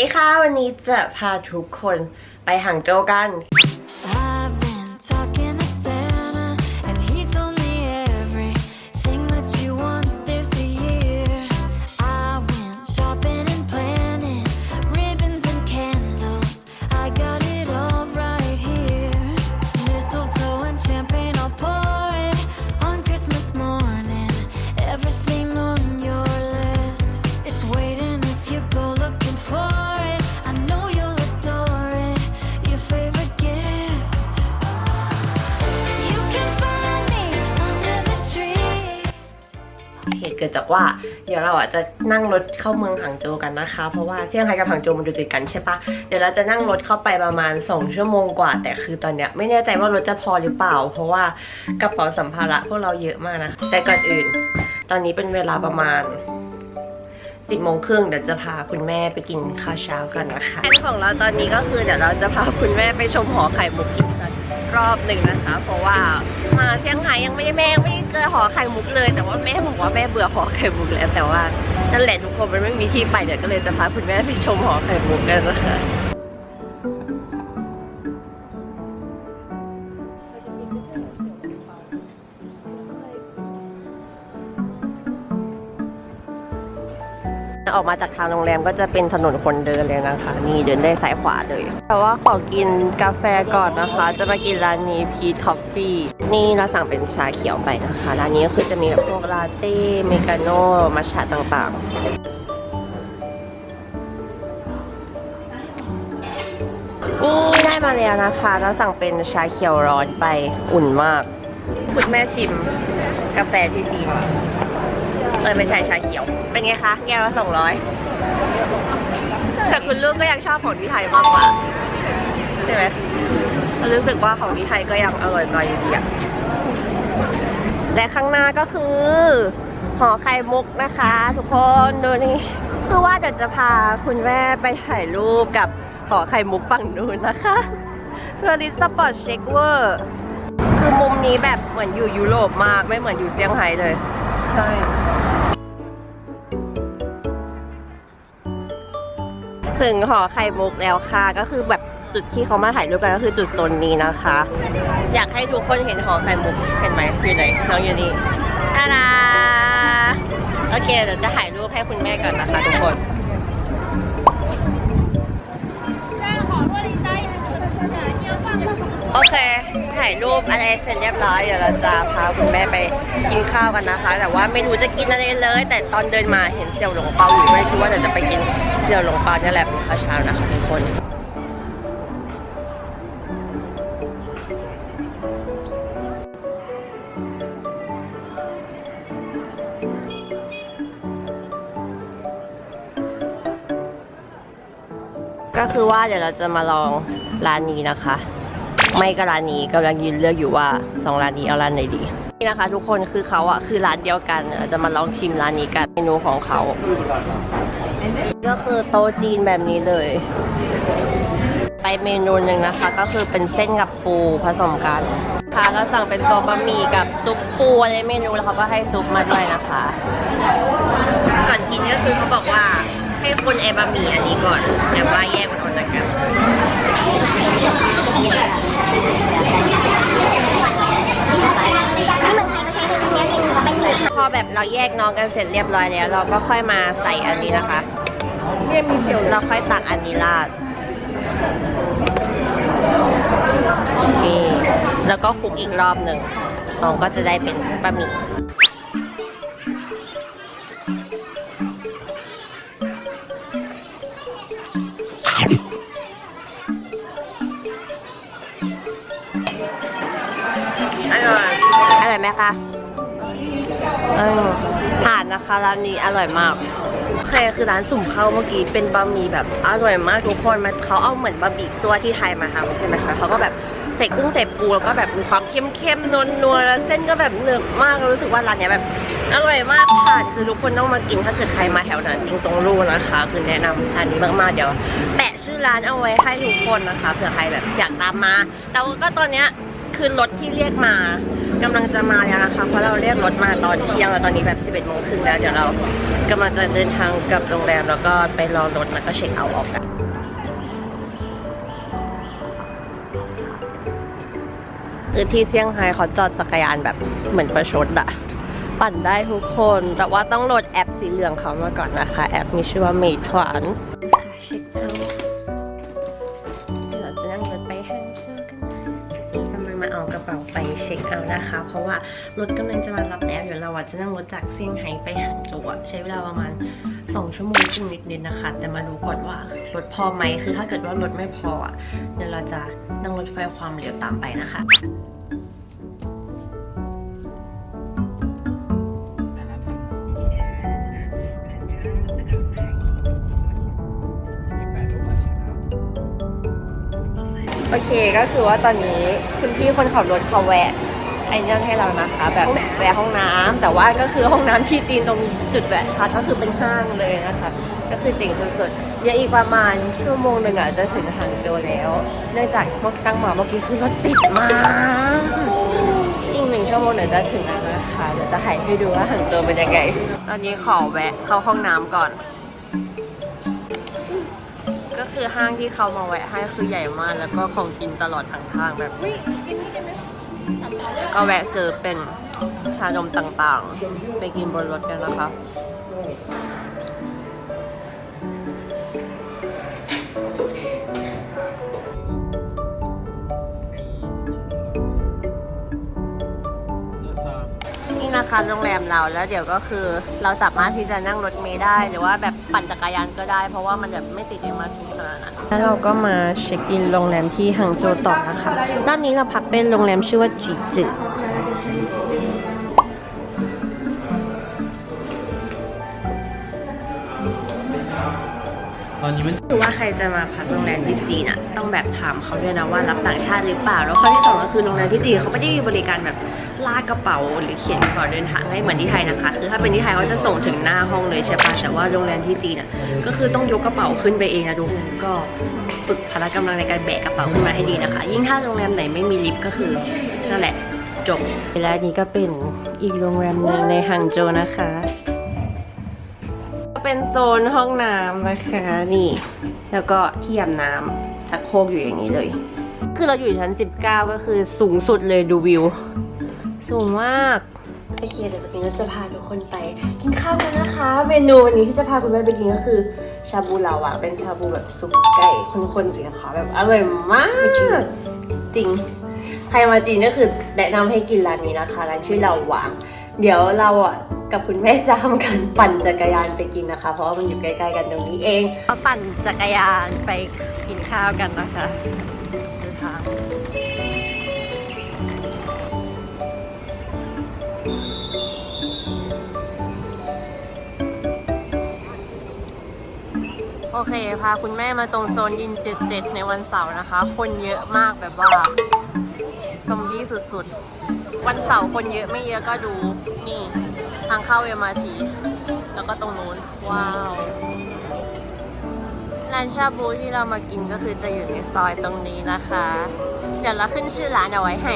สวัสดีค่ะ วันนี้จะพาทุกคนไปหางโจวกัน เหตุเกิดจากว่า เดี๋ยวเราอะจะนั่งรถเข้าเมืองหางโจวกันนะคะ เพราะว่าเซี่ยงไฮ้กับหางโจวมันอยู่ติดกันใช่ปะเดี๋ยวเราจะนั่งรถเข้าไปประมาณ 2 ชั่วโมงกว่า แต่คือตอนเนี้ยไม่แน่ใจว่ารถจะพอหรือเปล่า เพราะว่ากระเป๋าสัมภาระพวกเราเยอะมากนะแต่ก่อนอื่น ตอนนี้เป็นเวลาประมาณสิบโมงครึ่งเดี๋ยวจะพาคุณแม่ไปกินข้าวเช้ากันนะคะแผนของเราตอนนี้ก็คือเดี๋ยวเราจะพาคุณแม่ไปชมหอไข่มุกอีก รอบหนึ่งนะคะ เพราะว่ามาเซี่ยงไฮ้ยังไม่ได้แม่งไม่เจอหอไข่มุกเลย แต่ว่าแม่บอกว่าแม่เบื่อหอไข่มุกแล้วแต่ว่านั่นแหละทุกคนมันไม่มีที่ไปเดี๋ยวก็เลยจะพาคุณแม่ไปชมหอไข่มุกกันนะคะ ออกมาจากทางโรงแรมก็จะเป็นถนนคนเดินเลยนะคะ นี่เดินได้ซ้ายขวาเลย แต่ว่าขอกินกาแฟก่อนนะคะ จะมากินร้านนี้พีทคอฟฟี่นี่เราสั่งเป็นชาเขียวไปนะคะ ร้านนี้ก็คือจะมีแบบพวกลาเต้เมกาโน่มัชชาต่างๆ นี่ได้มาแล้วนะคะ เราสั่งเป็นชาเขียวร้อนไปอุ่นมาก คุณแม่ชิมกาแฟที่พี เออไม่ใช่ชาเขียว เป็นไงคะแก้วละสองร้อยแต่คุณลูกก็ยังชอบของที่ไทยมากกว่าใช่ไหมเรารู้สึกว่าของที่ไทยก็ยังอร่อยกว่าอยู่ดีอะและข้างหน้าก็คือหอไข่มุกนะคะ ทุกคนดูนี่คือว่าเดี๋ยวจะพาคุณแม่ไปถ่ายรูปกับหอไข่มุกฝั่งนู้นนะคะเรลิสปอร์ตเช็คเวอร์คือมุมนี้แบบเหมือนอยู่ยุโรปมากไม่เหมือนอยู่เซี่ยงไฮ้เลย ใช่ถึงหอไข่มุกแล้วค่ะ ก็คือแบบจุดที่เขามาถ่ายรูปกันก็คือจุดโซนนี้นะคะ อยากให้ทุกคนเห็นหอไข่มุกเห็นไหมอยู่ไหนน้องอยู่นี่อานาโอเคเดี๋ยวจะถ่ายรูปให้คุณแม่ก่อนนะคะทุกคน เค ถ่ายรูปอะไรเสร็จเรียบร้อย เดี๋ยวเราจะพาคุณแม่ไปกินข้าวกันนะคะ แต่ว่าไม่รู้จะกินอะไรเลย แต่ตอนเดินมาเห็นเสี่ยวหลงเปาอยู่ไม่คิดว่าเดี๋ยวจะไปกินเสี่ยวหลงเปาเนี่ยแหละเป็นข้าวเช้านะคะทุกคนก็คือว่าเดี๋ยวเราจะมาลองร้านนี้นะคะ ไม่ก็ร้านนี้กำลังยืนเลือกอยู่ว่าสองร้านนี้เอาร้านไหนดี นี่นะคะ ทุกคนคือเขาอะคือร้านเดียวกันจะมาลองชิมร้านนี้กันเมนูของเขาก็คือโต๊ะจีนแบบนี้เลย ไปเมนูหนึ่งนะคะ ก็คือเป็นเส้นกับปูผสมกันค่ะก็สั่งเป็นตัวบะหมี่กับซุปปูอะไรเมนูแล้วเขาก็ให้ซุปมาด้วยนะคะก่อนกินก็คือเขาบอกว่าให้คนไอบะหมี่อันนี้ก่อนแต่ว่าแยกมันออกจากกัน พอแบบเราแยกน้องกันเสร็จเรียบร้อยแล้ว เราก็ค่อยมาใส่อันนี้นะคะเนี่ยมีเสี่ยวเราค่อยตักอันนี้ราดนี่แล้วก็คลุกอีกรอบหนึ่งน้องก็จะได้เป็นบะหมี่ อร่อย อร่อยไหมคะเออผ่านนะคะร้านนี้อร่อยมากโอเคคือร้านสุ่มเข้าเมื่อกี้เป็นบะหมี่แบบอร่อยมากทุกคนมันเขาเอาเหมือนบะหมี่ซัวที่ไทยมาทำใช่ไหมคะเขาก็แบบใส่กุ้งใส่ปูแล้วก็แบบมีความเข้มๆนัวๆแล้วเส้นก็แบบหนึบมากรู้สึกว่าร้านเนี้ยแบบอร่อยมากค่ะคือทุกคนต้องมากินถ้าเกิดใครมาแถวนั้นจริงตรงรูนะคะ คือแนะนำร้านนี้มากๆเดี๋ยว แปะชื่อร้านเอาไว้ให้ทุกคนนะคะเผื่อใครแบบอยากตามมาแต่ว่าก็ตอนเนี้ย คือรถที่เรียกมากำลังจะมาแล้วนะคะ เพราะเราเรียกรถมาตอนเที่ยงแล้วตอนนี้แบบ 11โมงครึ่งแล้ว เดี๋ยวเรากำลังจะเดินทางกลับโรงแรมแล้วก็ไปรอรถแล้วก็เช็คเอาท์ออกกันคือที่เซี่ยงไฮ้เขาจอดจักรยานแบบเหมือนประชดอะปั่นได้ทุกคน แต่ว่าต้องโหลดแอปสีเหลืองเขามาก่อนนะคะ แอปมีชื่อว่าเมทวน เช็คเอานะคะ เพราะว่ารถกำลังจะมารับแล้วเดี๋ยวเราจะนั่งรถจากเซี่ยงไฮ้ไปหางโจวใช้เวลาประมาณ 2 ชั่วโมงครึ่งนิดๆนะคะ แต่มาดูก่อนว่ารถพอไหมคือถ้าเกิดว่ารถไม่พออะเดี๋ยวเราจะนั่งรถไฟความเร็วตามไปนะคะ โอเคก็คือว่าตอนนี้คุณพี่คนขับรถเขาแวะไอ้นั่นให้เรานะคะแบบแวะห้องน้ำแต่ว่าก็คือห้องน้ำที่จีนตรงจุดแวะค่ะก็คือเป็นห้างเลยนะคะ ก็คือจริงสุดๆเดี๋ยวอีกประมาณชั่วโมงหนึ่งอะจะถึงหางโจวแล้ว เนื่องจากเมื่อตั้งหมาเมื่อกี้คือรถติดมากอีกหนึ่งชั่วโมงเดี๋ยวจะถึงแล้วนะคะเดี๋ยวจะถ่ายให้ดูว่าหางโจวเป็นยังไง ตอนนี้ขอแวะเข้าห้องน้ำก่อนก็ คือห้างที่เขามาแวะให้คือใหญ่มากแล้วก็ของกินตลอดทางทางแบบก็แวะซื้อเป็นชานมต่างๆ ไปกินบนรถกันนะคะ นี่นะคะโรงแรมเราแล้วเดี๋ยวก็คือเราสามารถที่จะนั่งรถเมล์ได้ หรือว่าแบบปั่นจักรยานก็ได้ เพราะว่ามันแบบไม่ติดเอ็มอาร์ทีขนาดนั้นแล้วเราก็มาเช็คอินโรงแรมที่ฮังโจวต่อนะคะด้านนี้เราพักเป็นโรงแรมชื่อว่าจีจือ ตอนนี้มันคือว่าใครจะมาพักโรงแรมที่จีนอะต้องแบบถามเขาด้วยนะว่ารับต่างชาติหรือเปล่า แล้วข้อที่สองก็คือโรงแรมที่จีนเขาไม่ได้มีบริการแบบลากกระเป๋าหรือเขียนกระเป๋าเดินทางให้เหมือนที่ไทยนะคะ คือถ้าเป็นที่ไทยเขาจะส่งถึงหน้าห้องเลยใช่ปะแต่ว่าโรงแรมที่จีนอะก็คือต้องยกกระเป๋าขึ้นไปเองนะทุกคนก็ฝึกพละกำลังในการแบกกระเป๋าขึ้นมาให้ดีนะคะ ยิ่งถ้าโรงแรมไหนไม่มีลิฟต์ก็คือนั่นแหละจบและนี่ก็เป็นอีกโรงแรมหนึ่งในฮังโจวนะคะก็ เป็นโซนห้องน้ำนะคะนี่ แล้วก็ที่อาบน้ำชักโครกอยู่อย่างนี้เลย คือเราอยู่ชั้น 19 ก็คือสูงสุดเลยดูวิว สูงมากโอเคเดี๋ยววันนี้เราจะพาทุกคนไปกินข้าวกันนะคะ เมนูวันนี้ที่จะพาคุณแม่ไปกินก็คือ ชาบูลาวะเป็นชาบูแบบซุปไก่คนๆสีขาวแบบอร่อยมาก จริง ใครมาจีนก็คือแนะนำให้กินร้านนี้นะคะร้านชื่อเราหวางเดี๋ยวเราอะ กับคุณแม่จะทำการปั่นจักรยานไปกินนะคะ เพราะว่ามันอยู่ใกล้ๆกันตรงนี้เองมาปั่นจักรยานไปกินข้าวกันนะคะดินทางโอเคพาคุณแม่มาตรงโซนยิน77ในวันเสาร์นะคะ คนเยอะมากแบบว่าซอมบี้สุดๆ วันเสาร์คนเยอะไม่เยอะก็ดูนี่ ทางเข้าเอ็มาทีแล้วก็ตรงนู้น ว้าวร้านชาบูที่เรามากินก็คือจะอยู่ในซอยตรงนี้นะคะ เดี๋ยวเราขึ้นชื่อร้านเอาไว้ให้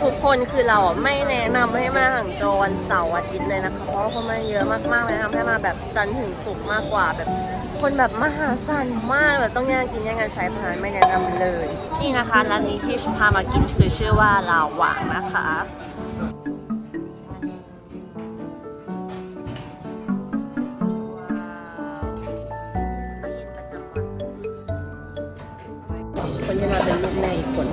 ทุกคนคือเราอะไม่แนะนำให้มาหังโจววันเสาร์อาทิตย์เลยนะคะ เพราะว่าคนมาเยอะมากๆเลยนะให้มาแบบจันทร์ถึงศุกร์มากกว่าแบบ คนแบบมหาศาลมากแบบต้องแย่งกินแย่งกันใช้พนันไม่แนะนำเลย นี่นะคะร้านนี้ที่พามากินคือชื่อว่าลาวหวางนะคะ คนที่มาเป็นลูกแม่อีกคน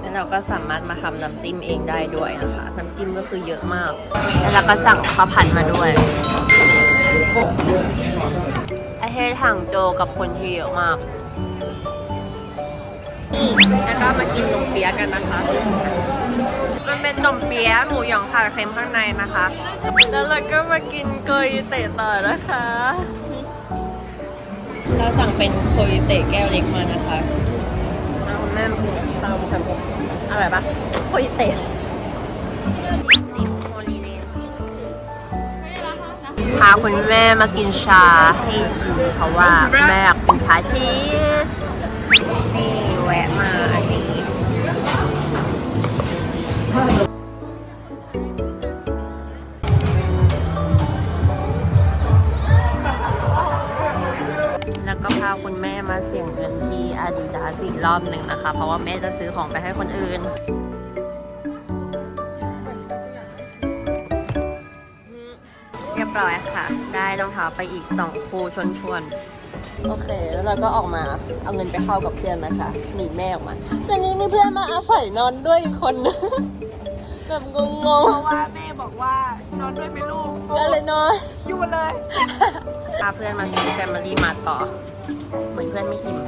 แล้วเราก็สามารถมาทำน้ำจิ้มเองได้ด้วยนะคะ น้ำจิ้มก็คือเยอะมาก แล้วเราก็สั่งข้าวผัดมาด้วยไอเทศถังโจกับคนที่เยอะมากนี่แล้วก็มากินนมเปี๊ยะกันนะคะ มันเป็นนมเปี๊ยะหมูหยองผัดเค็มข้างในนะคะ แล้วเราก็มากินโกยเตะต่อนะคะ เราสั่งเป็นโกยเตะแก้วเล็กมานะคะเอาคุณแม่มากินตามกันอร่อยปะโกยเตะนี่โฮลีเดย์พาคุณแม่มากินชาให้ดูเพราะว่าแม่อยากกินชาชีสนี่แวะมาอันนี้ แล้วก็พาคุณแม่มาเสี่ยงเงินที่ Adidas อีกรอบหนึ่งนะคะ เพราะว่าแม่จะซื้อของไปให้คนอื่น เรียบร้อยค่ะ ได้รองเท้าไปอีก 2 คู่ชนชวนๆโอเค แล้วเราก็ออกมาเอาเงินไปเข้ากับเพื่อนนะคะ หนีแม่ออกมา คืนนี้มีเพื่อนมาอาศัยนอนด้วยอีกคนนึง แบบงงเพราะว่าแม่บอกว่านอนด้วยไหมลูกๆก็เลยนอนอยู่มาเลย พาเพื่อนมาซื้อแฟมิลี่มาต่อ เหมือนเพื่อนไม่อิ่ม